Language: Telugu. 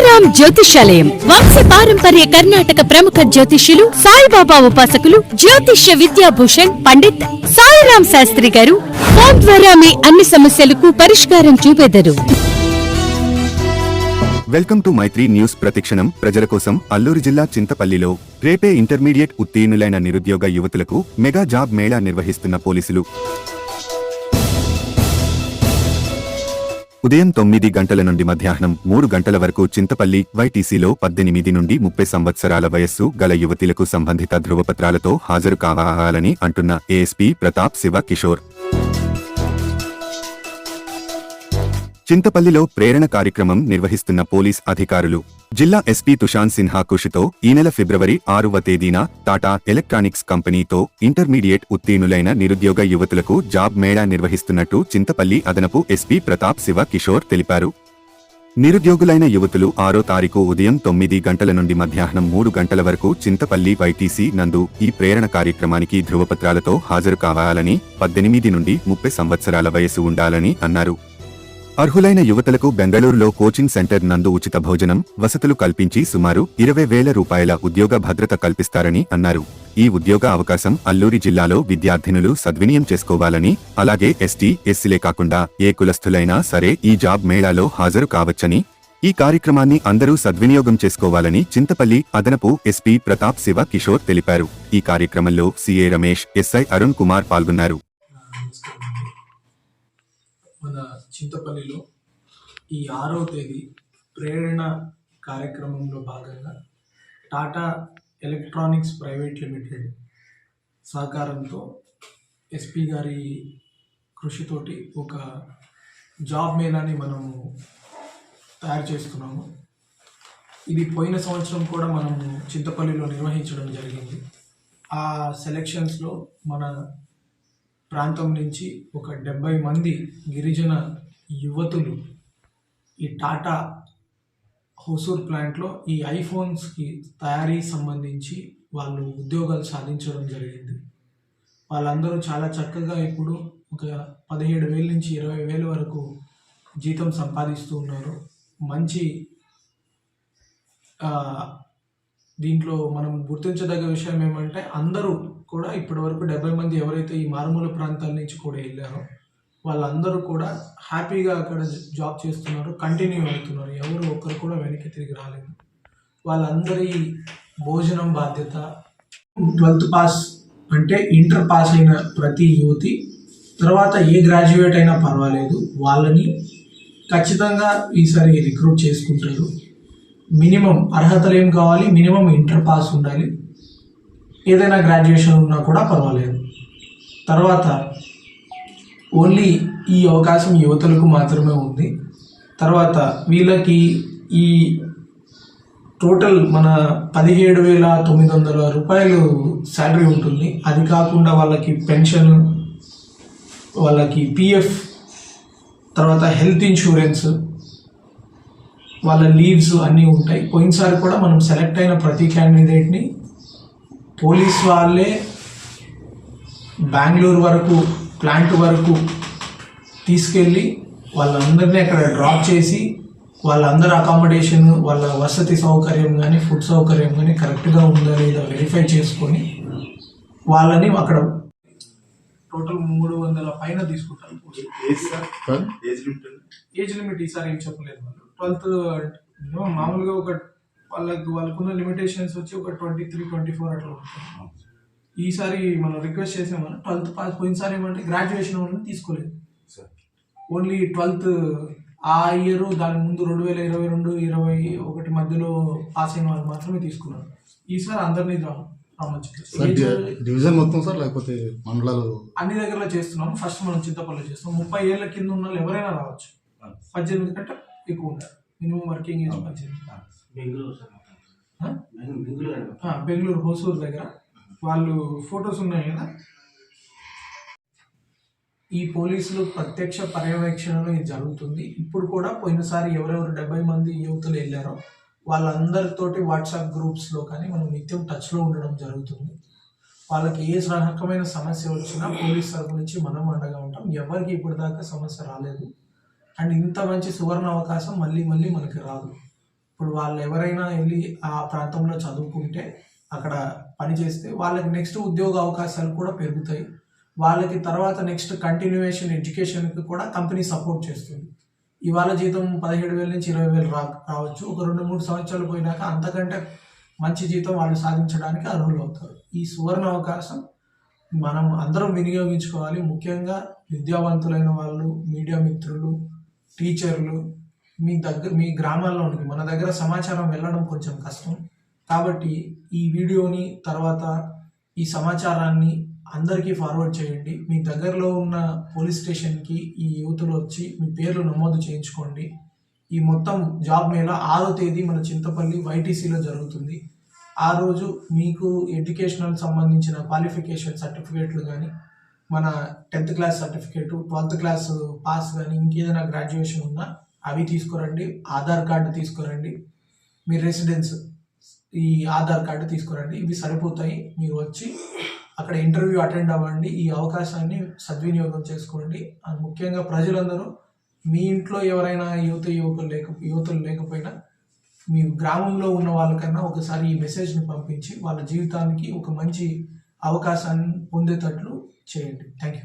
శ్రీరామ్ జ్యోతిషాలయం. వంశ పారంపర్య కర్ణాటక ప్రముఖ జ్యోతిష్యులు సాయిబాబా ఉపాసకులు జ్యోతిష్య విద్యాభూషణ్ పండిత్ సాయిరామ్ శాస్త్రి గారు ఫోన్ ద్వారా మీ అన్ని సమస్యలకు పరిష్కారం చూపెదరు. వెల్కమ్ టు మైత్రి న్యూస్ ప్రతిక్షణం. ప్రజల కోసం అల్లూరు జిల్లా చింతపల్లిలో రేపే ఇంటర్మీడియట్ ఉత్తీర్ణులైన నిరుద్యోగ యువతులకు మెగా జాబ్ మేళా నిర్వహిస్తున్న పోలీసులు. ఉదయం తొమ్మిది గంటల నుండి మధ్యాహ్నం మూడు గంటల వరకు చింతపల్లి వైటీసీలో పద్దెనిమిది నుండి ముప్పై సంవత్సరాల వయస్సు గల యువతులకు సంబంధిత ధృవపత్రాలతో హాజరు కావాలని అంటున్న ఏఎస్పీ ప్రతాప్ శివ కిషోర్. చింతపల్లిలో ప్రేరణ కార్యక్రమం నిర్వహిస్తున్న పోలీస్ అధికారులు జిల్లా ఎస్పీ తుషాన్ సిన్హా కృషితో ఈ నెల ఫిబ్రవరి ఆరువ తేదీన టాటా ఎలక్ట్రానిక్స్ కంపెనీతో ఇంటర్మీడియట్ ఉత్తీర్ణులైన నిరుద్యోగ యువతులకు జాబ్ మేళా నిర్వహిస్తున్నట్టు చింతపల్లి అదనపు ఎస్పీ ప్రతాప్ శివ కిషోర్ తెలిపారు. నిరుద్యోగులైన యువతులు ఆరో తారీఖు ఉదయం తొమ్మిది గంటల నుండి మధ్యాహ్నం మూడు గంటల వరకు చింతపల్లి వైటీసీ నందు ఈ ప్రేరణ కార్యక్రమానికి ధృవపత్రాలతో హాజరు కావాలని పద్దెనిమిది నుండి ముప్పై సంవత్సరాల వయసు ఉండాలని అన్నారు. అర్హులైన యువతలకు బెంగళూరులో కోచింగ్ సెంటర్ నందు ఉచిత భోజనం వసతులు కల్పించి సుమారు ఇరవై వేల రూపాయల ఉద్యోగ భద్రత కల్పిస్తారని అన్నారు. ఈ ఉద్యోగ అవకాశం అల్లూరి జిల్లాలో విద్యార్థినులు సద్వినియం చేసుకోవాలని అలాగే ఎస్టీ ఎస్సీలే కాకుండా ఏ కులస్థులైనా సరే ఈ జాబ్ మేళాలో హాజరు కావచ్చని ఈ కార్యక్రమాన్ని అందరూ సద్వినియోగం చేసుకోవాలని చింతపల్లి అదనపు ఎస్పీ ప్రతాప్ శివ కిషోర్ తెలిపారు. ఈ కార్యక్రమంలో సిఏ రమేష్ ఎస్ఐ అరుణ్ కుమార్ పాల్గొన్నారు. మన చింతపల్లిలో ఈ ఆరవ తేదీ ప్రేరణ కార్యక్రమంలో భాగంగా టాటా ఎలక్ట్రానిక్స్ ప్రైవేట్ లిమిటెడ్ సహకారంతో ఎస్పీ గారి కృషితోటి ఒక జాబ్ మేళాని మనము తయారు చేస్తున్నాము. ఇది పోయిన సంవత్సరం కూడా మనము చింతపల్లిలో నిర్వహించడం జరిగింది. ఆ సెలెక్షన్స్లో మన ప్రాంతం నుంచి ఒక డెబ్బై మంది గిరిజన యువతులు ఈ టాటా హోసూర్ ప్లాంట్లో ఈ ఐఫోన్స్కి తయారీ సంబంధించి వాళ్ళు ఉద్యోగాలు సాధించడం జరిగింది. వాళ్ళందరూ చాలా చక్కగా ఇప్పుడు ఒక పదిహేడు వేల నుంచి ఇరవై వేల వరకు జీతం సంపాదిస్తూ ఉన్నారు. మంచి దీంట్లో మనం గుర్తించదగ్గ విషయం ఏమంటే అందరూ కూడా ఇప్పటివరకు డెబ్బై మంది ఎవరైతే ఈ మారుమూల ప్రాంతాల నుంచి కూడా వెళ్ళారో వాళ్ళందరూ కూడా హ్యాపీగా అక్కడ జాబ్ చేస్తున్నారు కంటిన్యూ అవుతున్నారు. ఎవరు ఒక్కరు కూడా వెనక్కి తిరిగి రాలేదు. వాళ్ళందరి భోజనం బాధ్యత. ట్వెల్త్ పాస్ అంటే ఇంటర్ పాస్ అయిన ప్రతి యువతి తర్వాత ఏ గ్రాడ్యుయేట్ అయినా పర్వాలేదు వాళ్ళని ఖచ్చితంగా ఈసారి రిక్రూట్ చేసుకుంటారు. మినిమం అర్హతలు ఏం కావాలి? మినిమం ఇంటర్ పాస్ ఉండాలి. ఏదైనా గ్రాడ్యుయేషన్ ఉన్నా కూడా పర్వాలేదు. తర్వాత ఓన్లీ ఈ అవకాశం యువతలకు మాత్రమే ఉంది. తర్వాత వీళ్ళకి ఈ టోటల్ మన పదిహేడు వేల తొమ్మిది వందల రూపాయలు శాలరీ ఉంటుంది. అది కాకుండా వాళ్ళకి పెన్షన్ వాళ్ళకి పిఎఫ్ తర్వాత హెల్త్ ఇన్సూరెన్స్ వాళ్ళ లీవ్స్ అన్నీ ఉంటాయి. పోయినసారి కూడా మనం సెలెక్ట్ అయిన ప్రతి క్యాండిడేట్ని పోలీస్ వాళ్ళే బెంగళూరు వరకు ప్లాంట్ వరకు తీసుకెళ్ళి వాళ్ళందరినీ అక్కడ డ్రాప్ చేసి వాళ్ళందరి అకామిడేషన్ వాళ్ళ వసతి సౌకర్యం కానీ ఫుడ్ సౌకర్యం కానీ కరెక్ట్గా ఉందా లేదా వెరిఫై చేసుకొని వాళ్ళని అక్కడ టోటల్ మూడు వందల పైన తీసుకుంటారు. Age sir age limit age limit ఈసారి ఏం చెప్పలేదు వాళ్ళు. ట్వెల్త్ మామూలుగా ఒక వాళ్ళకి వాళ్ళకున్న లిమిటేషన్స్ వచ్చి ఒక ట్వంటీ త్రీ ట్వంటీ ఫోర్ అట్లా ఉంటుంది. ఈసారి మనం రిక్వెస్ట్ చేసామని ట్వెల్త్ పాస్ పోయినసారి ఏమంటే గ్రాడ్యుయేషన్ వాళ్ళని తీసుకోలేదు. సార్ ఓన్లీ ట్వెల్త్ ఆ ఇయర్ దాని ముందు రెండు వేల ఇరవై రెండు ఇరవై ఒకటి మధ్యలో పాస్ అయిన వాళ్ళు మాత్రమే తీసుకున్నారు. ఈసారి అందరినీ రా రమ్మని సార్ డి- డివిజన్ మొత్తం సార్ లేకపోతే మండలాలు? అన్ని దగ్గరలో చేస్తున్నాం ఫస్ట్ మనం చింతపల్లి చేస్తున్నాం. ముప్పై ఏళ్ళ కింద ఉన్న వాళ్ళు ఎవరైనా రావచ్చు. పద్దెనిమిది కంటే ఎక్కువ ఉండాలి మినిమం వర్కింగ్ ఏజ్ పద్దెనిమిది. బెంగళూరు సార్ ఆ? బెంగళూరు ఆ, బెంగళూరు హోసూరు దగ్గర. వాళ్ళు ఫొటోస్ ఉన్నాయి కదా? ఈ పోలీసులు ప్రత్యక్ష పర్యవేక్షణలో ఇది జరుగుతుంది. ఇప్పుడు కూడా పోయినసారి ఎవరెవరు డెబ్బై మంది యువతులు వెళ్ళారో వాళ్ళందరితోటి వాట్సాప్ గ్రూప్స్లో కానీ మనం నిత్యం టచ్లో ఉండడం జరుగుతుంది. వాళ్ళకి ఏ రకమైన సమస్య వచ్చినా పోలీస్ తరపు నుంచి మనం అండగా ఉంటాం. ఎవరికి ఇప్పటిదాకా సమస్య రాలేదు. అండ్ ఇంత మంచి సువర్ణ అవకాశం మళ్ళీ మళ్ళీ మనకి రాదు. ఇప్పుడు వాళ్ళు ఎవరైనా వెళ్ళి ఆ ప్రాంతంలో చదువుకుంటే అక్కడ పని చేస్తే వాళ్ళకి నెక్స్ట్ ఉద్యోగ అవకాశాలు కూడా పెరుగుతాయి. వాళ్ళకి తర్వాత నెక్స్ట్ కంటిన్యూయేషన్ ఎడ్యుకేషన్కి కూడా కంపెనీ సపోర్ట్ చేస్తుంది. ఇవాళ జీతం పదిహేడు వేల నుంచి ఇరవై వేలు రా రావచ్చు. ఒక రెండు మూడు సంవత్సరాలు పోయినాక అంతకంటే మంచి జీతం వాళ్ళు సాధించడానికి అర్హులు అవుతారు. ఈ సువర్ణ అవకాశం మనం అందరం వినియోగించుకోవాలి. ముఖ్యంగా విద్యావంతులైన వాళ్ళు మీడియా మిత్రులు టీచర్లు మీ దగ్గర మీ గ్రామాల్లోనికి మన దగ్గర సమాచారం వెళ్ళడం కొంచెం కష్టం. కాబట్టి ఈ వీడియోని తర్వాత ఈ సమాచారాన్ని అందరికీ ఫార్వర్డ్ చేయండి. మీ దగ్గరలో ఉన్న పోలీస్ స్టేషన్కి ఈ యువతులు వచ్చి మీ పేర్లు నమోదు చేయించుకోండి. ఈ మొత్తం జాబ్ మేళ ఆరో తేదీ మన చింతపల్లి వైటీసీలో జరుగుతుంది. ఆ రోజు మీకు ఎడ్యుకేషనల్ సంబంధించిన క్వాలిఫికేషన్ సర్టిఫికేట్లు కానీ మన tenth class certificate twelfth class pass కానీ ఇంకేదైనా గ్రాడ్యుయేషన్ ఉన్నా అవి తీసుకురండి. ఆధార్ కార్డు తీసుకురండి. మీ రెసిడెన్స్ ఈ ఆధార్ కార్డు తీసుకురండి. ఇవి సరిపోతాయి. మీరు వచ్చి అక్కడ ఇంటర్వ్యూ అటెండ్ అవ్వండి. ఈ అవకాశాన్ని సద్వినియోగం చేసుకోండి. ముఖ్యంగా ప్రజలందరూ మీ ఇంట్లో ఎవరైనా యువత యువకులు లేక యువతులు లేకపోయినా మీ గ్రామంలో ఉన్న వాళ్ళకన్నా ఒకసారి ఈ మెసేజ్ని పంపించి వాళ్ళ జీవితానికి ఒక మంచి అవకాశాన్ని పొందేటట్లు చేయండి. Thank you